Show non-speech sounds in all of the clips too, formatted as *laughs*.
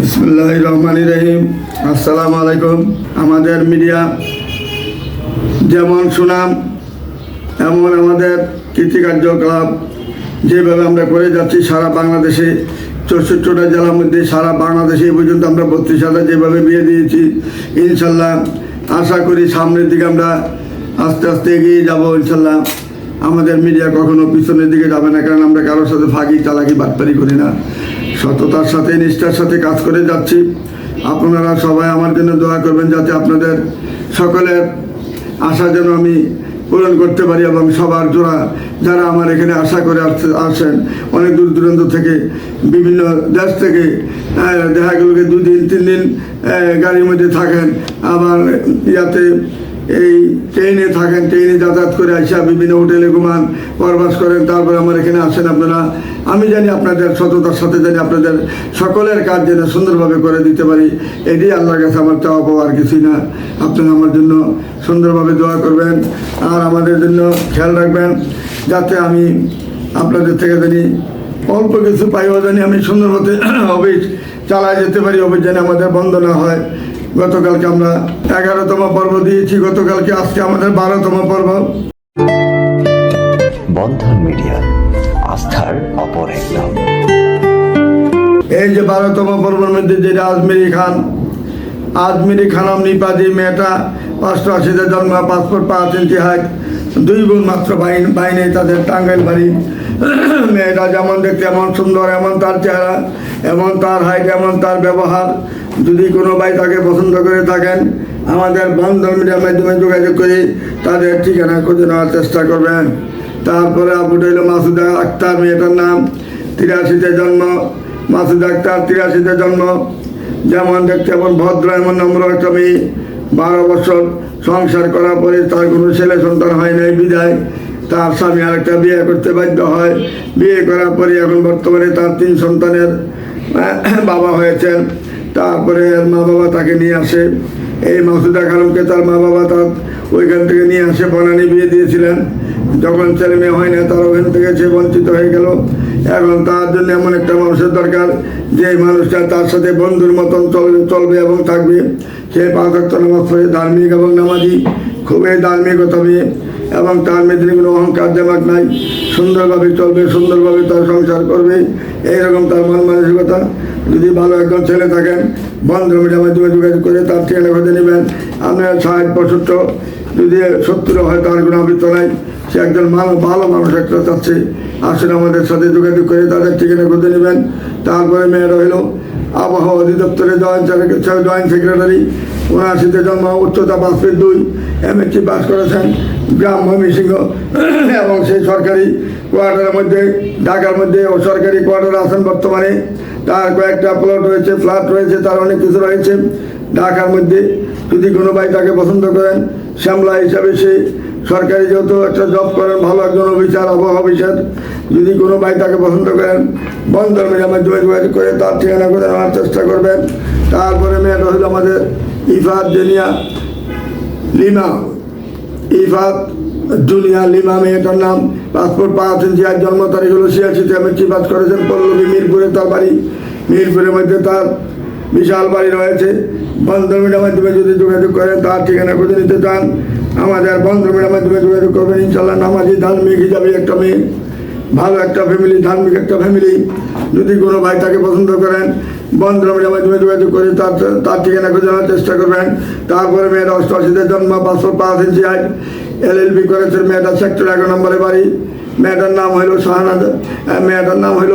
বিসমুল্লাহ রহমান রহিম আসসালামু আলাইকুম আমাদের মিডিয়া যেমন সুনাম, এমন আমাদের কৃষিকার্য ক্লাব যেভাবে আমরা করে যাচ্ছি সারা বাংলাদেশে, চৌষট্টিটা জেলার মধ্যে সারা বাংলাদেশে এই পর্যন্ত আমরা বত্রিশ হাজার যেভাবে বিয়ে দিয়েছি, ইনশাল্লাহ আশা করি সামনের দিকে আমরা আস্তে আস্তে এগিয়ে যাব ইনশাল্লাহ। আমাদের মিডিয়া কখনো পিছনের দিকে যাবে না, কারণ আমরা কারোর সাথে ফাঁকি চালাকি বাটপারি করি না। সততার সাথে নিষ্ঠার সাথে কাজ করে যাচ্ছি। আপনারা সবাই আমার জন্য দোয়া করবেন যাতে আপনাদের সকলের আশা যেন আমি পূরণ করতে পারি এবং সবার জোড়া যারা আমার এখানে আশা করে আসতে- আসেন অনেক দূর দূরান্ত থেকে বিভিন্ন দেশ থেকে আহ, দেখা গেল দুদিন তিন দিন গাড়ির মধ্যে থাকেন। আবার ইয়াতে এই ট্রেনে থাকেন, ট্রেনে যাতায়াত করে আসা বিভিন্ন হোটেলে ঘুমান পরবাস করেন, তারপর আমার এখানে আসেন আপনারা। আমি জানি আপনাদের সততার সাথে জানি আপনাদের সকলের কাজ যেন সুন্দরভাবে করে দিতে পারি। এটাই আল্লাহর কাছে আমার চাওয়া পাওয়া আর কিছুই না। আপনারা আমার জন্য সুন্দরভাবে দোয়া করবেন আর আমাদের জন্য খেয়াল রাখবেন যাতে আমি আপনাদের থেকে জানি অল্প কিছু পাইও জানি আমি সুন্দরভাবে অফিস চালায় যেতে পারি, অফিস আমাদের বন্ধ না হয়। গতকালকে আমরা এগারোতম পর্ব দিয়েছি গতকালকে আজকে আমাদের বারোতম পর্ব। বন্ধন মিডিয়া আস্থার অপর এক নাম এই যে বারোতম পর্বের মধ্যে যেটা আজমিরি খান আজমিরি খানম নিপাজি মেয়েটা পাঁচশো আশিতে জন্ম পাসপোর্ট পাঁচ ইঞ্চি হাইট দুই বোন মাত্র বাইন বাইনে তাদের টাঙ্গাইল বাড়ি। মেয়েটা যেমন দেখতে এমন সুন্দর এমন তার চেহারা এমন তার হাইট এমন তার ব্যবহার যদি কোনো ভাই তাকে পছন্দ করে থাকেন, আমাদের বন্ধন মিডিয়ার মাধ্যমে যোগাযোগ করে তাদের ঠিকানা খুঁজে নেওয়ার চেষ্টা করবেন। তারপরে আপুটা হলো মাসুদা আক্তার, মেয়েটার নাম। তিরাশিতে জন্ম। মাসুদ আক্তার, তিরাশিতে জন্ম। যেমন দেখতে এমন ভদ্র এমন নম্র একটা মেয়ে। বারো বছর সংসার করার পরে তার কোনো ছেলে সন্তান হয় নাই, বিদায়। তার স্বামী আরেকটা বিয়ে করতে বাধ্য হয়। বিয়ে করার পরে এখন বর্তমানে তার তিন সন্তানের বাবা হয়েছেন। তারপরে মা বাবা তাকে নিয়ে আসে। এই মাসুদা খানমকে তার মা বাবা তার ওইখান থেকে নিয়ে আসে, বনানি বিয়ে দিয়েছিলেন। যখন ছেলে মেয়ে হয় না, তার ওখান থেকে সে বঞ্চিত হয়ে গেল। এখন তার জন্য এমন একটা মানুষের দরকার, যে মানুষটা তার সাথে বন্ধুর মতন চলবে চলবে এবং থাকবে। সে পাঁচক্ত নামাজ ধার্মিক এবং নামাজি। খুবই ধার্মিকতা মেয়ে এবং তার কোনো অহংকার জামাক নাই, সুন্দরভাবে চলবে, সুন্দরভাবে তার সংসার করবে, এইরকম তার মন মানসিকতা। যদি ভালো একজন ছেলে থাকেন বন্ধুর মাধ্যমে যোগাযোগ করে তার ঠিকানা খুঁজে নেবেন। আপনার ষাট, পঁয়ষট্টি, যদি সত্তর হয় তার কোনো আবৃত্ত নাই। সে একজন ভালো ভালো মানুষ একটা চাচ্ছে। আসুন আমাদের সাথে যোগাযোগ করে তাদের ঠিকানা খুঁজে নেবেন। তারপরে মেয়ে হইল আবহাওয়া অধিদপ্তরে জয়েন্ট জয়েন্ট সেক্রেটারি। উনআশিতে জন্ম, উচ্চতা পাঁচ ফিট দুই। এমএসসি পাস করেছেন। গ্রাম ময়মনসিংহ *clears throat* এবং সেই সরকারি কোয়ার্টারের মধ্যে, ঢাকার মধ্যে ও সরকারি কোয়ার্টার আছেন বর্তমানে। তার কয়েকটা প্লট রয়েছে ফ্ল্যাট রয়েছে, তার অনেক কিছু রয়েছে। ঢাকার মধ্যে যদি কোনো ভাই তাকে পছন্দ করেন, শ্যামলা হিসাবে সে সরকারি যেহেতু একটা জব করেন, ভালো একজন অফিসার, আবহাওয়া অফিসার, যদি কোনো ভাই তাকে পছন্দ করেন বন্ধন মিডিয়ার মাধ্যমে যোগাযোগ করে তার ঠিকানা করে নেওয়ার চেষ্টা করবেন। তারপরে মেয়েটা হলো আমাদের ইফাত জেনিয়া, লিমা। ইফাত দুনিয়া লিমা মেয়েটার নাম পাসপোর্ট পাওয়া ইঞ্চি আর জন্ম তারিখ হলো ছিয়াশিতে এমএসসি পাস করেছেন পল্লবী মিরপুরে তার বাড়ি। মিরপুরের মধ্যে তার বিশাল বাড়ি রয়েছে। বন্ধন মিডিয়ার মাধ্যমে যদি যোগাযোগ করেন, তার ঠিকানা খুঁজে নিতে চান। আমাদের বন্ধন মিডিয়ার মাধ্যমে যোগাযোগ করবেন ইনশাল্লাহ নামাজি ধার্মিক হিসাবে একটা মেয়ে, ভালো একটা ফ্যামিলি ধার্মিক একটা ফ্যামিলি যদি কোনো ভাই তাকে পছন্দ করেন বন্ধুরা মাধ্যমে যোগাযোগ করে তার তার ঠিকানা খুঁজে নেওয়ার চেষ্টা করবেন। তারপরে মেয়েটা অষ্টআশিতে জন্ম পাঁচশো পাঁচ ইঞ্চি আয় এল এল বি করেছেন মেয়েটা সেক্টর এগারো নম্বরে বাড়ি, মেয়েটার নাম হইল শাহানা মেয়েটার নাম হইল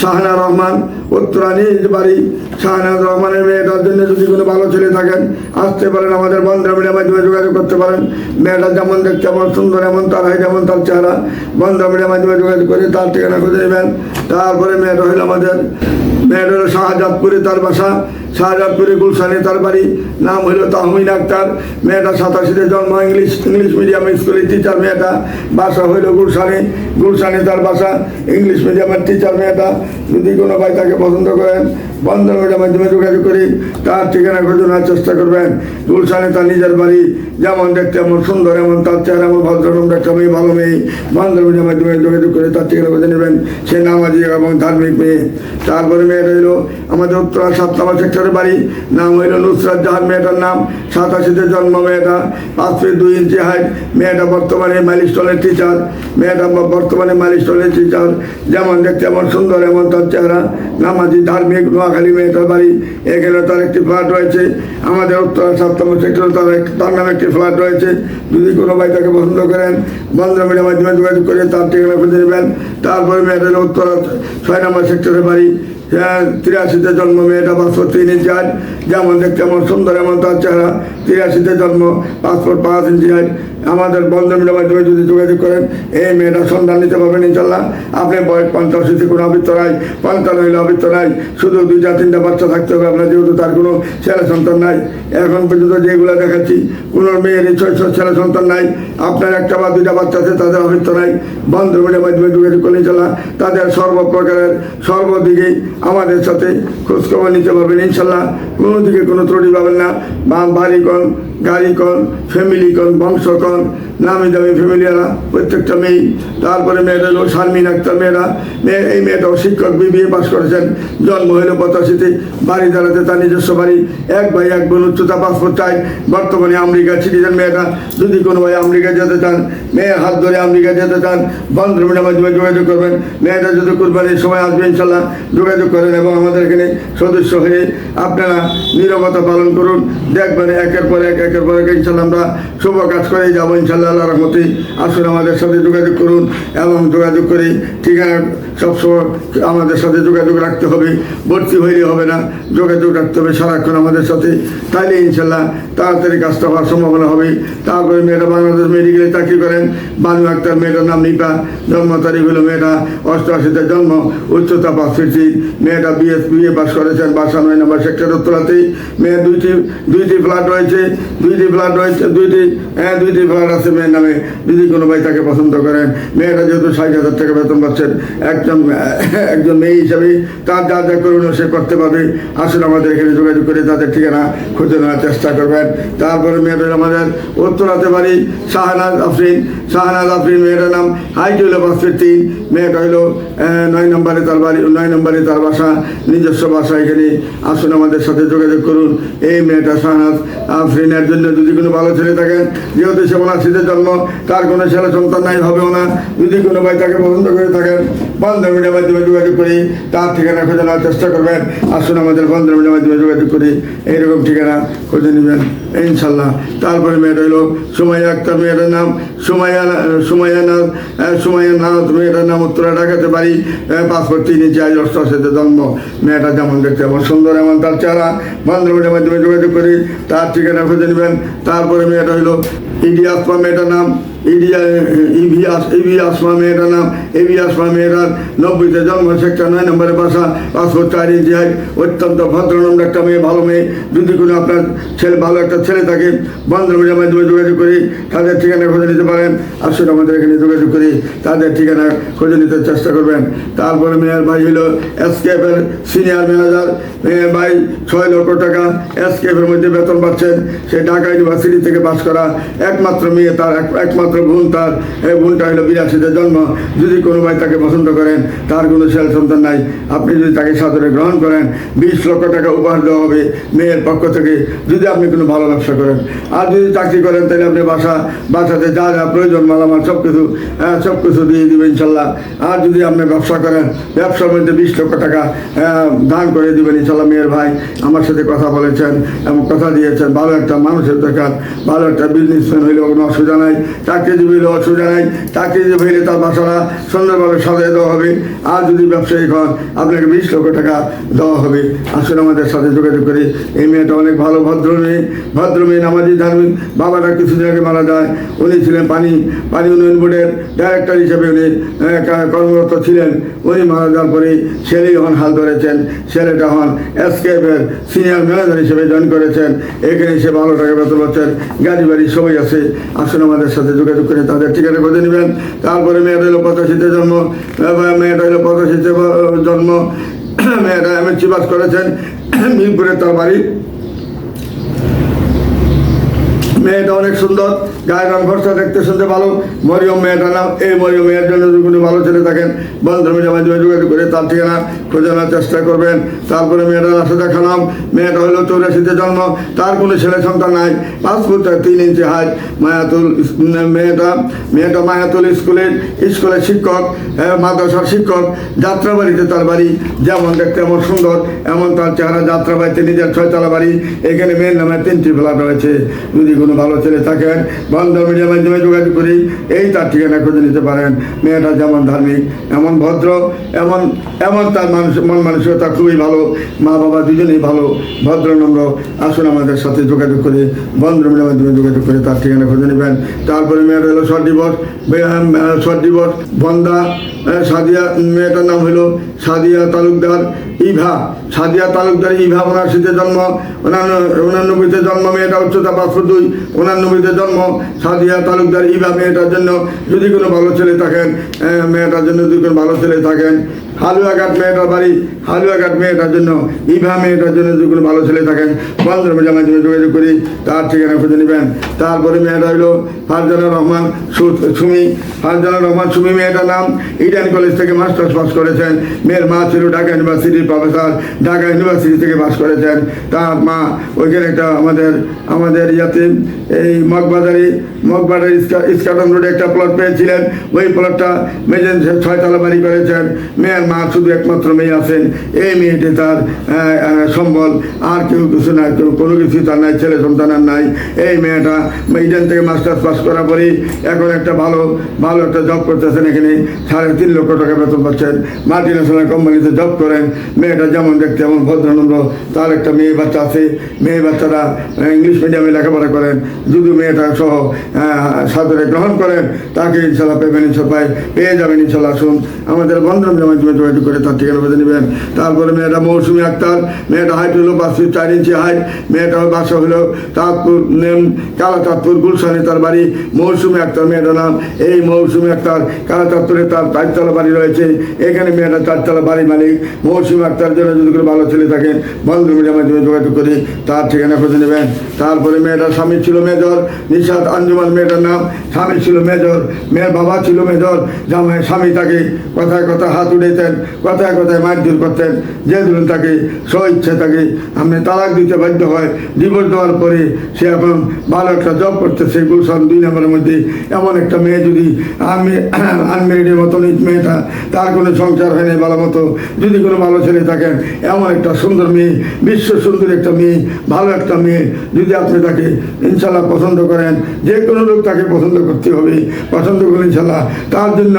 শাহানা রহমান উত্তরানি বাড়ি, শাহনাজ রহমানের মেয়েটার জন্য যদি কোনো ভালো ছেলে থাকেন, আসতে পারেন আমাদের বন্ধুরা মাধ্যমে যোগাযোগ করতে পারেন। মেয়েটা যেমন দেখতে এমন সুন্দর, এমন তার হয় যেমন তার চেহারা বন্ধুরা মাধ্যমে যোগাযোগ করে তার ঠিকানা খুঁজে নেবেন। তারপরে মেয়েটা হইল আমাদের, মেয়েটা হলো শাহজাদপুরে তার বাসা, শাহজাদপুরে গুলশানে তার বাড়ি, নাম হইল তাহমিন আক্তার। মেয়েটা সাতাশিতে জন্ম, ইংলিশ ইংলিশ মিডিয়াম স্কুলের টিচার মেয়েটা। বাসা হইল গুলশানে গুলশানে তার বাসা, ইংলিশ মিডিয়ামের টিচার মেয়েটা। যদি কোনো ভাই তাকে পছন্দ করেন। বন্ধনের মাধ্যমে যোগাযোগ করে তার ঠিকানা খোঁজানোর চেষ্টা করবেন। গুলশানে তার নিজের বাড়ি, যেমন দেখতে এমন সুন্দর, এমন তার চেহারা, এমন ভদ্ররম একটা মেয়ে, ভালো মেয়ে। বন্ধনের মাধ্যমে যোগাযোগ করে তার ঠিকানা খুঁজে নেবেন। সে নামাজি এবং ধার্মিক মেয়ে। তারপরে মেয়ে রইল আমাদের উত্তরা সাত নম্বর সেক্টরের বাড়ি। নাম হইল নুসরাত জাহান মেয়েটার নাম। সাতাশিতে জন্ম মেয়েটা। পাঁচ ফিট দুই ইঞ্চি হাইট মেয়েটা বর্তমানে মাইলস্টোনের টিচার মেয়েটা বর্তমানে মাইলস্টোনের টিচার যেমন দেখতে এমন সুন্দর, এমন তার চেহারা। নামাজি, ধার্মিক নোয়াখালী মেয়েটার বাড়ি এখানে তার একটি ফ্ল্যাট রয়েছে। আমাদের উত্তরা নম্বর সেক্টরে তার তার নামে একটি ফ্ল্যাট রয়েছে। যদি কোনো ভাই তাকে পছন্দ করেন বন্ধ মিডিয়ার মাধ্যমে যোগাযোগ করে তার ঠিকানা খুঁজে নেবেন। তারপরে মেয়েটা হলো উত্তরা ছয় নম্বর সেক্টরের বাড়ি। হ্যাঁ, তিরাশিতে জন্ম মেয়েটা পাসপোর্ট তিন ইঞ্চি হাইট যেমন দেখতে এমন সুন্দর এমন তার চেহারা। তিরাশিতে জন্ম পাসপোর্ট পাঁচ ইঞ্চি হাইট আমাদের বন্ধমিলের মাধ্যমে যদি যোগাযোগ করেন, এই মেয়েরা সন্ধান নিতে পারবেন ইনশাল্লাহ আপনি বয়স পঞ্চাশিতে কোনো আবৃত্ত নাই। পঞ্চান্ন হইলে আবৃত্ত নাই। শুধু দুইটা তিনটা বাচ্চা থাকতে হবে, আপনার যেহেতু তার কোনো ছেলে সন্তান নাই। এখন পর্যন্ত যেগুলো দেখাচ্ছি, কোনো মেয়ের ছয় ছয় ছেলে সন্তান নাই। আপনার একটা বা দুইটা বাচ্চা আছে, তাদের আবৃত্ত নাই। বন্ধমিলের মাধ্যমে যোগাযোগ করলে ইনশাল্লাহ তাদের সর্বপ্রকারের সর্বদিকেই আমাদের সাথে খোঁজখবর নিতে পারবেন ইনশাল্লাহ কোনো দিকে কোনো ত্রুটি পাবেন না। বা বাড়ি গাড়ি কন ফ্যামিলি কন বংশ কন নামি দামি ফ্যামিলিয়ারা, প্রত্যেকটা মেয়ে তারপরে মেয়েটা হলো শারমিন আক্তার মেয়েরা। মেয়ে, এই মেয়েটাও শিক্ষক, বিবিএ পাশ করেছেন। জন্ম হইল পঁচাশিতে। বাড়ি দাঁড়াতে তার নিজস্ব বাড়ি। এক ভাই, এক বোন উচ্চতা পাসপোর্ট চাই বর্তমানে আমেরিকা সিটিজেন মেয়েটা। যদি কোনো ভাই আমেরিকা যেতে চান, মেয়ে হাত ধরে আমেরিকা যেতে চান বন্ধুমিনের মাধ্যমে যোগাযোগ করবেন। মেয়েটা যদি কুরবানির সময় আসবে, ইনশাল্লাহ যোগাযোগ করেন এবং আমাদের এখানে সদস্য হয়ে আপনারা নিরবতা পালন করুন। দেখবেন একের পর এক, একের পর এক, ইনশাল্লাহ আমরা শুভ কাজ করে যাব, ইনশাল্লাহ। আল্লাহ রহমতে আসুন আমাদের সাথে যোগাযোগ করুন এবং যোগাযোগ করে ঠিকানা সবসময় আমাদের সাথে যোগাযোগ রাখতে হবে, ভর্তি হইলে হবে না, যোগাযোগ রাখতে হবে সারাক্ষণ আমাদের সাথে। তাইলে ইনশাল্লাহ তাড়াতাড়ি কাজটা হওয়ার সম্ভাবনা হবে। তারপরে মেয়েটা বাংলাদেশ মেডিকেলে চাকরি করেন। বানু আক্তার মেয়েটার নাম নিপা। জন্ম তারিখ হলো মেয়েটা অষ্টআশিতে জন্ম, উচ্চতা পাঁচ মেয়েটা বিএস বিএ পাস করেছেন, বাসা নয় নম্বর সেক্টর উত্তরাতেই মেয়ের দুইটি দুইটি ফ্ল্যাট রয়েছে, দুইটি ফ্ল্যাট রয়েছে, দুইটি হ্যাঁ দুইটি ফ্ল্যাট আছে মেয়ের নামে যদি কোনো ভাই তাকে পছন্দ করেন মেয়েটা যেহেতু ষাট হাজার টাকা বেতন পাচ্ছেন, একজন *laughs* একজন মেয়ে হিসাবে তার যা যা করুন সে করতে পারবে। আসলে আমাদের এখানে যোগাযোগ করে তাদের ঠিকানা খুঁজে নেওয়ার চেষ্টা করবেন। তারপরে মেয়েদের আমাদের উত্তরাতে পারি শাহনাজ আফরিন শাহনাজ আফরিন মেয়েটার নাম হাইট হইল পাঁচফিট তিন। মেয়েটা হইল নয় নম্বরে তার বাড়ি, নয় নম্বরে তার বাসা, নিজস্ব বাসা এখানে। আসুন আমাদের সাথে যোগাযোগ করুন। এই মেয়েটা শাহনাজ আফরিনের জন্য যদি কোনো ভালো ছেলে থাকেন, যেহেতু সে শীতের জন্ম, তার কোনো ছেলে সন্তান নাই, হবেও না। যদি কোনো ভাই তাকে পছন্দ করে থাকেন বন্ধ মিডিয়ার মাধ্যমে যোগাযোগ করি, তার ঠিকানা খুঁজে নেওয়ার চেষ্টা করবেন। আসুন আমাদের বন্ধ মিডিয়ার মাধ্যমে যোগাযোগ করি। এইরকম ঠিকানা খুঁজে নেবেন, ইনশাল্লাহ। তারপরে মেয়েটা হলো সুমাইয়া আক্তার মেয়েটার নাম। সুমাইয়া সুমাইয়া নাথ সুমাইয়া নাথ মেয়েটার নাম উত্তরা ঢাকাতে পারি পাসপোর্ট তিন ইঞ্চি আজ অষ্টআশিতে জন্ম। মেয়েটা যেমন দেখতে এমন সুন্দর, এমন তার চেহারা। বন্ধ মিডিয়ার মাধ্যমে যোগাযোগ করি, তার ঠিকানা খুঁজে নেবেন। তারপরে মেয়েটা হলো ইডি আসমা মেয়েটার নাম ইডিয়া ইভি আস ইভি আসমা মেয়েটার নাম এবি আসমা মেয়েটার নব্বইতে জন্ম, সেক্টর নয় নম্বরে বাসা, পাসপোর্ট চার ইঞ্চি হাইট অত্যন্ত ভদ্রনম্র একটা মেয়ে, ভালো মেয়ে। যদি কোনো আপনার ছেলে, ভালো একটা ছেলে থাকে বন্ধ মিডিয়ার মাধ্যমে যোগাযোগ করি, তাদের ঠিকানা খুঁজে নিতে পারেন। আসলে আমাদের এখানে যোগাযোগ করি, তাদের ঠিকানা খুঁজে নিতে চেষ্টা করবেন। তারপরে মেয়ের ভাই হলো এসকেএফের সিনিয়র ম্যানেজার মেয়ের ভাই ছয় লক্ষ টাকা এসকেএফের মধ্যে বেতন পাচ্ছেন। সে ঢাকা ইউনিভার্সিটি থেকে পাস করা একমাত্র মেয়ে, তার এক- একমাত্র বোন তার এই বোনটা হলো বিরাশিতে জন্ম। যদি কোনো ভাই তাকে পছন্দ করেন তার কোনো ছেলে সন্তান নাই। আপনি যদি তাকে সাদরে গ্রহণ করেন বিশ লক্ষ টাকা উপহার দেওয়া হবে মেয়ের পক্ষ থেকে যদি আপনি কোনো ভালো ব্যবসা করেন। আর যদি চাকরি করেন তাহলে আপনি বাসা বাসাতে যা যা প্রয়োজন মালামাল সব কিছু হ্যাঁ, সব কিছু দিয়ে দিবেন ইনশাল্লাহ। আর যদি আপনি ব্যবসা করেন ব্যবসার মধ্যে বিশ লক্ষ টাকা আহ, দান করে দিবেন ইনশাল্লাহ মেয়ের ভাই। আমার সাথে কথা বলেছেন এবং কথা দিয়েছেন। ভালো একটা মানুষের দরকার ভালো একটা বিজনেসম্যান হইলেও কোনো অসুবিধা নাই। চাকরিজীবী হইলেও অসুবিধা নাই চাকরিজীবী হইলে তার বাসাটা সুন্দরভাবে সাজিয়ে দেওয়া হবে। আর যদি ব্যবসায়িক হন, আপনাকে বিশ লক্ষ টাকা দেওয়া হবে। আসলে আমাদের সাথে যোগাযোগ করে। এই মেয়েটা অনেক ভালো ভদ্র মেয়ে। ভদ্র মেয়ে নামাজি ধার্মিক। বাবাটা কিছুদিন আগে মারা যায়। উনি ছিলেন পানি পানি উন্নয়ন বোর্ডের ডাইরেক্টর হিসেবে উনি কর্মরত ছিলেন। উনি মারা যাওয়ার পরে ছেলেই হন, হাল ধরেছেন। ছেলেটা হন এসকেএফের সিনিয়র ম্যানেজার হিসেবে জয়েন করেছেন। এখানে সে ভালো টাকা বেতন পাচ্ছেন। গাড়ি বাড়ি সবাই আছে। আসুন আমাদের সাথে যোগাযোগ করে তাদের ঠিকানা খুঁজে নেবেন। তারপরে মেয়েটা হলো পঁচাশিতে জন্ম মেয়েটা হলো পঁচাশিতে জন্ম। *clears throat* মেয়েটা এমএসসি পাস করেছেন। *clears throat* মিরপুরে তার বাড়ি। মেয়েটা অনেক সুন্দর গায়ের রং ফর্সা দেখতে শুনতে ভালো। মরিয়ম মেয়েটার নাম এই মরিয়ম মেয়ের জন্য যদি ভালো ছেলে থাকেন মিডিয়া মাধ্যমে যোগাযোগ করে তার ঠিকানা খোঁজানোর চেষ্টা করবেন। তারপরে মেয়েটার রাশেদা খানাম মেয়েটা হলো চৌরাশিতে জন্ম তার কোনো ছেলে সন্তান নাই। পাঁচ ফুট তিন ইঞ্চি হাইট মায়াতুল মেয়েটা মেয়েটা মায়াতুল স্কুলের স্কুলের শিক্ষক হ্যাঁ, মাদ্রাসার শিক্ষক। যাত্রাবাড়িতে তার বাড়ি যেমন দেখতে এমন সুন্দর এমন তার চেহারা যাত্রাবাড়িতে নিজের ছয়তলা বাড়ি। এখানে মেয়ের নামে তিনটি ফ্ল্যাট রয়েছে। যদি কোনো ভালো ছেলে থাকেন বন্ধ মিডিয়ার মাধ্যমে যোগাযোগ করি, এই তার ঠিকানা খুঁজে নিতে পারেন। মেয়েটা যেমন ধার্মিক, এমন ভদ্র, এমন এমন তার মানুষ, মন মানসিকতা খুবই ভালো। মা বাবা দুজনেই ভালো, ভদ্র, নম্র। আসুন আমাদের সাথে যোগাযোগ করে, বন্ধ মিডিয়ার মাধ্যমে যোগাযোগ করে তার ঠিকানা খুঁজে নেবেন। তারপরে মেয়েটা হলো শর্ট ডিভোর্স শর্ট ডিভোর্স, বন্দা সাদিয়া মেয়েটার নাম হলো সাদিয়া তালুকদার। ইভা, সাদিয়া তালুকদার ইভা উনআশিতে জন্ম উনানব্বইতে জন্ম, মেয়েটা উচ্চতা পাঁচশো দুই উনানব্বইতে জন্ম, সাদিয়া তালুকদার ইভা মেয়েটার জন্য যদি কোনো ভালো ছেলে থাকেন মেয়েটার জন্য যদি কোনো ভালো ছেলে থাকেন হালুয়াঘাট মেয়েটার বাড়ি, হালুয়াঘাট মেয়েটার জন্য, ইভা মেয়েটার জন্য যদি কোনো ভালো ছেলে থাকেন বন্ধুর মেজার মাধ্যমে যোগাযোগ করি, তার ঠিকানা খুঁজে নেবেন। তারপরে মেয়েটা হলো ফারজানা রহমান সুমি। ফারজানা রহমান সুমি মেয়েটার নাম ইডেন কলেজ থেকে মাস্টার্স পাস করেছেন। মেয়ের মা ছিল ঢাকা ইউনিভার্সিটির প্রফেসর, ঢাকা ইউনিভার্সিটি থেকে পাস করেছেন। তার মা ওইখানে একটা আমাদের আমাদের ইয়াতে, এই মগবাজারি মগবাজার ইস্কাটন রোডে একটা প্লট পেয়েছিলেন। ওই প্লটটা মেজেন ছয়তলা বাড়ি করেছেন। মেয়ের মা শুধু একমাত্র মেয়ে আছেন, এই মেয়েটি তার সম্বল, আর কেউ কিছু নাই, কেউ কোনো কিছু তার নাই, ছেলে সন্তান আর নাই। এই মেয়েটা ইডেন থেকে মাস্টার্স পাস করার পরেই এখন একটা ভালো ভালো একটা জব করতেছেন এখানে। সাড়ে তিন লক্ষ টাকা বেতন পাচ্ছেন। মাল্টি ন্যাশনাল কোম্পানিতে জব করেন। মেয়েটা যেমন দেখতে এমন ভদ্রানন্দ তার একটা মেয়ে বাচ্চা আছে। মেয়ে বাচ্চারা ইংলিশ মিডিয়ামে লেখাপড়া করেন। যদি মেয়েটা সহ সাদরে গ্রহণ করেন, তাকে ইনশাল্লাহ পেবেন ইনশাল্লাহ পেয়ে। যাবেন ইনশাল্লাহ আসুন। আমাদের বন্ধন মাধ্যমে যোগাযোগ করে তার ঠিকানা বেঁধে নেবেন। তারপরে মেয়েটা মৌসুমি আক্তার, মেয়েটা হাইট হলো পাঁচ ফিট চার ইঞ্চি হাইট মেয়েটার বাসা হলো তাঁতপুর কালা তাঁতপুর গুলশানে তার বাড়ি। মৌসুমি আক্তার, মেয়েটার নাম এই মৌসুমি আক্তার। কালা তাঁতপুরে তার চারতলা বাড়ি রয়েছে। এখানে মেয়েটা চারতলা বাড়ি মালিক। মৌসুমি আক্তার জন্য যদি কোনো ভালো ছেলে থাকে, বন্ধু মিডিয়ার মাধ্যমে যোগাযোগ করে তার ঠিকানা খুঁজে নেবেন। তারপরে মেয়েটার স্বামী ছিল মেজর নিশাদ আঞ্জুমান মেয়েটার নাম। স্বামী ছিল মেজর, মেয়ের বাবা ছিল মেজর। জামাই স্বামী তাকে কথায় কথা হাত উড়াইতেন কথায় কথায় মারধর করতেন, যে ধরুন তাকে স্বইচ্ছে তাকে আপনি তালাক দিতে বাধ্য হয় ডিভোর্স দেওয়ার পরে সে এখন ভালো একটা জব করতেছে, গুলশান দুই নম্বরের মধ্যে এমন একটা মেয়ে যদি আমি আনমেরিডের মতন এই মেয়েটা, তার কোনো সংসার হয় না ভালো মতো। যদি কোনো ভালো ছেলে থাকেন, এমন একটা সুন্দর মেয়ে, বিশ্ব সুন্দর একটা মেয়ে, ভালো একটা মেয়ে, যদি আপনি তাকে ইনশাল্লাহ পছন্দ করেন, যে কোনো লোক তাকে পছন্দ করতে হবে। পছন্দ করলে ইনশাল্লাহ তার জন্য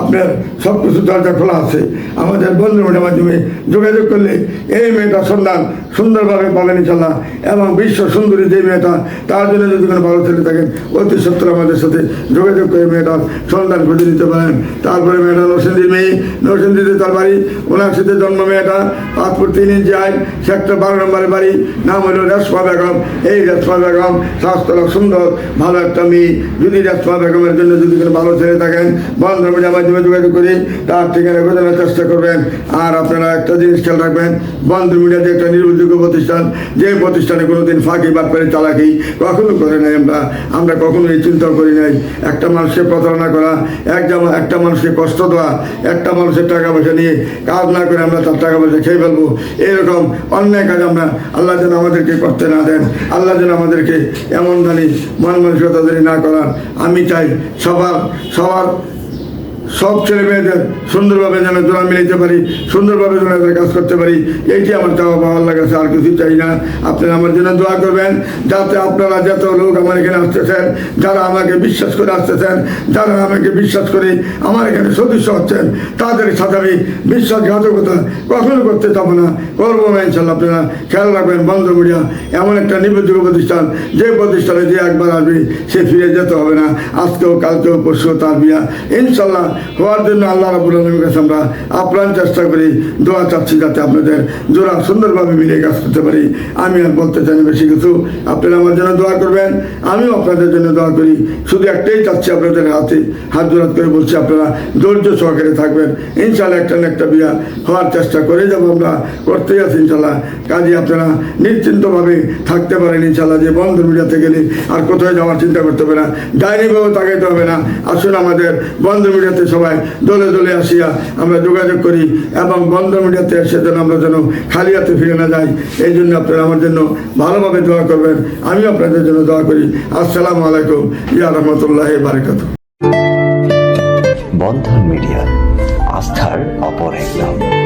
আপনার সব কিছু দরজা খোলা আছে। আমাদের বন্ধু মেয়েটার মাধ্যমে যোগাযোগ করলে এই মেয়েটা সন্ধান সুন্দরভাবে পাবেন ইনশাল্লাহ এবং বিশ্ব সুন্দরী যে মেয়েটা, তার জন্য যদি কোনো ভালো ছেলে থাকেন, অতি সত্তর আমাদের সাথে যোগাযোগ করে মেয়েটার সন্ধান খুঁজে নিতে পারেন। তারপরে মেয়েটা নরসিংদীর মেয়ে, নরসিংদীতে তার বাড়ি। ওনার সাথে জন্ম মেয়েটা পাসপোর্ট তিন ইঞ্চি আইন সেক্টর বারো নম্বরের বাড়ি। নাম হলো রেশমা বেগম। এই রেশমা বেগম স্বাস্থ্য সুন্দর, ভালো একটা মেয়ে। যদি রেশমা বেগমের জন্য যদি কোনো ভালো ছেলে থাকেন, বন্ধ মাধ্যমে যোগাযোগ করি তার ঠিকানা খোঁজানোর চেষ্টা করবেন। আর আপনারা একটা জিনিস খেয়াল রাখবেন, বন্ধ মিডিয়া যে একটা নির্ভরযোগ্য প্রতিষ্ঠান, যে প্রতিষ্ঠানে কোনোদিন ফাঁকি বাটপারি চালাকি কখনো করে নাই আমরা। আমরা কখনো এই চিন্তাও করি নাই। একটা মানুষকে প্রতারণা করা, এক জামা একটা মানুষকে কষ্ট দেওয়া, একটা মানুষের টাকা পয়সা নিয়ে কাজ না করে আমরা তার টাকা পয়সা খেয়ে ফেলব। এরকম অন্যায় কাজ আমরা আল্লাহ যেন আমাদেরকে করতে না দেন, আল্লাহ যেন আমাদেরকে এমন জানি মন মানসিকতা জানি না করার আমি চাই সবার সবার সব ছেলে মেয়েদের সুন্দরভাবে যেন জোড়া মিলাইতে পারি, সুন্দরভাবে যেন এদের কাজ করতে পারি এইটি আমার চাওয়া পাওয়া আল্লাহ আর কিছু চাই না। আপনারা আমার জন্য দোয়া করবেন, যাতে আপনারা যত লোক আমার এখানে আসতেছেন, যারা আমাকে বিশ্বাস করে আসতেছেন, যারা আমাকে বিশ্বাস করে আমার এখানে সদস্য হচ্ছেন, তাদের সাথে আমি বিশ্বাসঘাতকতা কখনো করতে যাব না, করব না ইনশাল্লাহ আপনারা। খেয়াল রাখবেন বন্ধ মিডিয়া এমন একটা নির্ভরযোগ্য প্রতিষ্ঠান, যে প্রতিষ্ঠানে যে একবার আসবে, সে ফিরে যেতে হবে না। আজকেও কালকেও পরশু তার বিয়া ইনশাল্লাহ হওয়ার জন্য আল্লাহ রাবুল আলমীর কাছে আমরা আপ্রাণ চেষ্টা করি, দোয়া চাচ্ছি যাতে আপনাদের জোড়া সুন্দরভাবে মিলে কাজ করতে পারি। আমি আর বলতে চাই বেশি কিছু। আপনারা আমার জন্য দোয়া করবেন, আমিও আপনাদের জন্য দোয়া করি। শুধু একটাই চাচ্ছি আপনাদের হাতে হাত জোড়াত করে বলছি, আপনারা ধৈর্য সহকারে থাকবেন। ইনশাল্লাহ একটা না একটা বিয়া হওয়ার চেষ্টা করে যাব আমরা, করতেই আছি ইনশাল্লাহ কাজে আপনারা নিশ্চিন্তভাবে থাকতে পারেন ইনশাল্লাহ যে বন্ধ মিডিয়াতে গেলে আর কোথায় যাওয়ার চিন্তা করতে হবে না। ডাইনিভাবে তাকাইতে হবে না। আসুন আমাদের বন্ধ মিডিয়াতে সবাই দলে দলে আসিয়া আমরা যোগাযোগ করি এবং বন্ধ মিডিয়াতে এসে যেন আমরা যেন খালি হাতে ফিরে না যাই, এই জন্য আপনারা আমার জন্য ভালোভাবে দোয়া করবেন। আমিও আপনাদের জন্য দোয়া করি। আসসালামু আলাইকুম। ইয়া রহমতুল্লাহ বারকাত বন্ধন মিডিয়া, আস্থার অপর এক নাম।